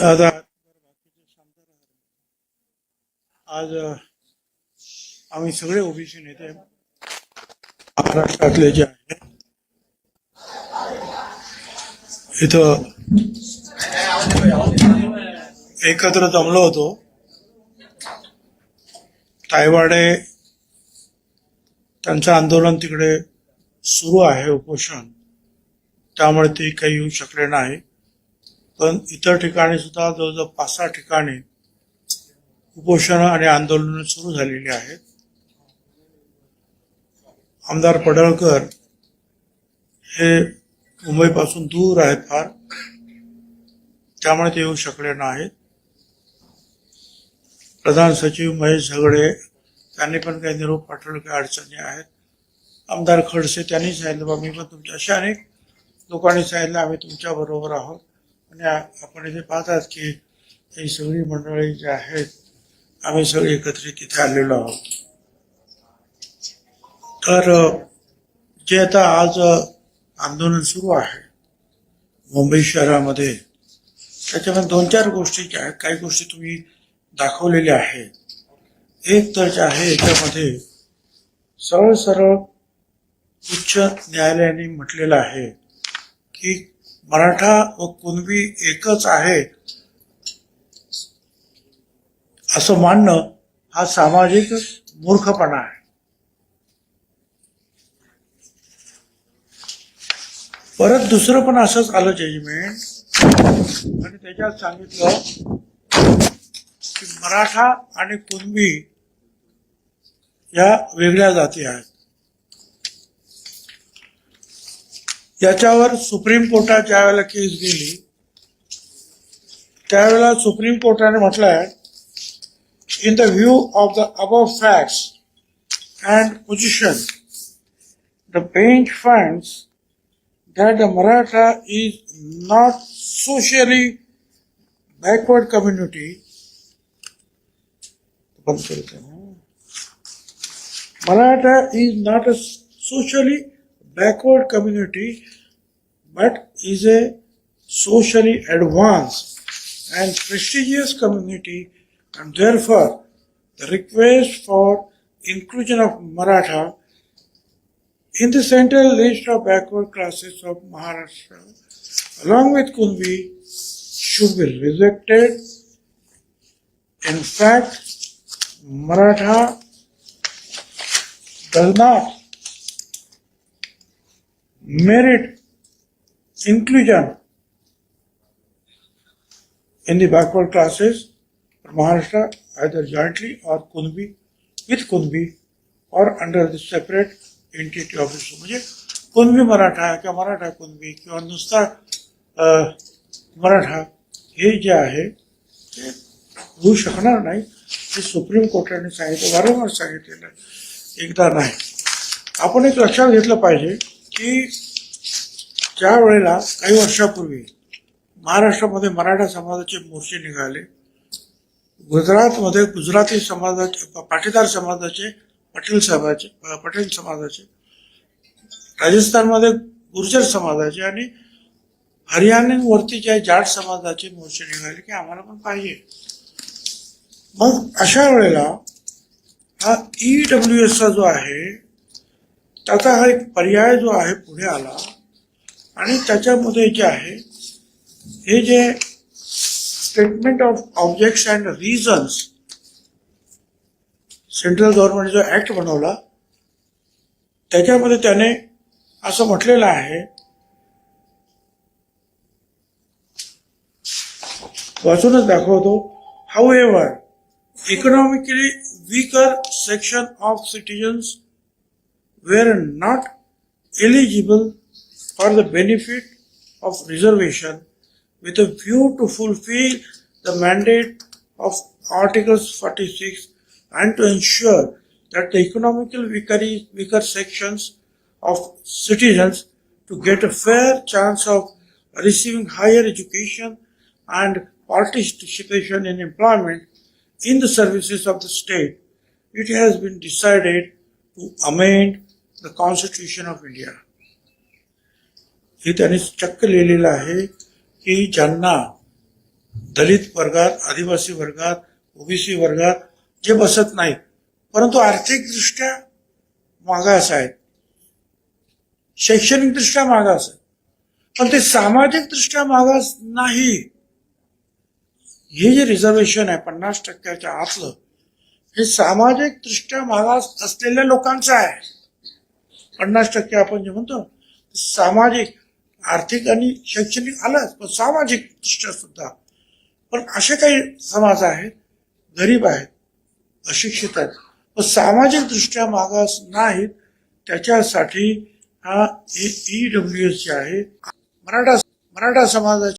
आता आज आम्ही सगळे ओबीसी नेते महाराष्ट्रातले जे आहेत इथं एकत्र जमलो होतो. तायवाडे त्यांचं आंदोलन तिकडे सुरू आहे उपोषण. त्यामुळे ते काही येऊ शकले नाही. पण इतर ठिकाणी सुद्धा जवळजवळ पाच सहा ठिकाणी उपोषण आणि आंदोलन सुरू झालेली आहेत. आमदार पडळकर हे मुंबईपासून दूर आहेत फार. त्यामुळे ते येऊ शकले नाहीत. प्रधान सचिव महेश झगडे त्यांनी पण काही निरोप पाठवले काही अडचणी आहेत. आमदार खडसे त्यांनी सांगितलं बा मी पण तुमच्या अशा अनेक लोकांनी सांगितलं आम्ही तुमच्या बरोबर आहोत. आणि आपण इथे पाहतात की ही सगळी मंडळी जी आहेत आम्ही सगळे एकत्रित तिथे आलेलो आहोत. तर जे आता आज आंदोलन सुरू आहे मुंबई शहरामध्ये त्याच्यामध्ये दोन चार गोष्टी ज्या आहेत. काही गोष्टी तुम्ही दाखवलेल्या आहेत. एक तर जे आहे याच्यामध्ये. सरळ सरळ उच्च न्यायालयाने म्हटलेलं आहे की मराठा व कुणबी एकच आहे असं मानणं हा सामाजिक मूर्खपणा आहे. परत दुसरं पण असंच आलं जजमेंट आणि त्याच्यात सांगितलं की मराठा आणि कुणबी या वेगळ्या जाती आहेत याच्यावर सुप्रीम कोर्टात ज्यावेळेला केस गेली त्यावेळेला सुप्रीम कोर्टाने म्हटलंय in the view of the above facts and position the bench finds that the Maratha is not socially backward community. Maratha is not a socially backward community but is a socially advanced and prestigious community and therefore the request for inclusion of Maratha in the central list of backward classes of Maharashtra, along with Kunbi, should be rejected. In fact, Maratha does not merit inclusion in the backward classes Maharashtra either jointly or Kunbi with Kunbi or under the separate entity of मुझे कुनबी मराठा है क्या? मराठा कुनबी किंवा नुसता मराठा ये जो है ते होऊ नहीं हे सुप्रीम कोर्टाने सांगितलं वारंवार सांगितलेलं एकदा नाही. आपण एक लक्षात घेतलं पाहिजे की ज्या वेळेला काही वर्षापूर्वी महाराष्ट्रामध्ये मराठा समाजाचे मोर्चे निघाले गुजरातमध्ये गुजराती समाजाचे पाटीदार समाजाचे पटेल समाजाचे पटेल समाजाचे राजस्थानमध्ये गुर्जर समाजाचे आणि हरियाणावरती जे जाट समाजाचे मोर्चे निघाले की आम्हाला पण पाहिजे. मग अशा वेळेला हा ई डब्ल्यू एसचा जो आहे त्याचा हा एक पर्याय जो आहे पुढे आला. आणि त्याच्यामध्ये जे आहे हे जे statement of objects and reasons central government जो ऍक्ट बनवला त्याच्यामध्ये त्याने असं म्हटलेलं आहे वाचूनच दाखवतो. However economically weaker section of citizens were not eligible for the benefit of reservation with a view to fulfill the mandate of Article 46 and to ensure that the economically weaker, weaker sections of citizens to get a fair chance of receiving higher education and participation in employment in the services of the state. it has been decided to amend the Constitution of India. हे त्यांनी चक्क लिहिलेलं आहे की ज्यांना दलित वर्गात आदिवासी वर्गात ओबीसी वर्गात जे बसत नाहीत परंतु आर्थिकदृष्ट्या मागास आहेत शैक्षणिकदृष्ट्या मागास आहेत पण ते सामाजिकदृष्ट्या मागास नाही हे जे रिझर्वेशन आहे पन्नास टक्क्याच्या आतलं हे सामाजिक दृष्ट्या मागास असलेल्या लोकांचं आहे. पन्नास टक्के आपण जे म्हणतो सामाजिक आर्थिक आणि शैक्षणिक आलंच पण सामाजिक दृष्ट्या सुद्धा. पण असे काही समाज आहेत गरीब आहेत अशिक्षित आहेत पण सामाजिक दृष्ट्या मागास नाहीत त्याच्यासाठी हा ई डब्ल्यू एस जे आहे. मराठा मराठा समाजाच्या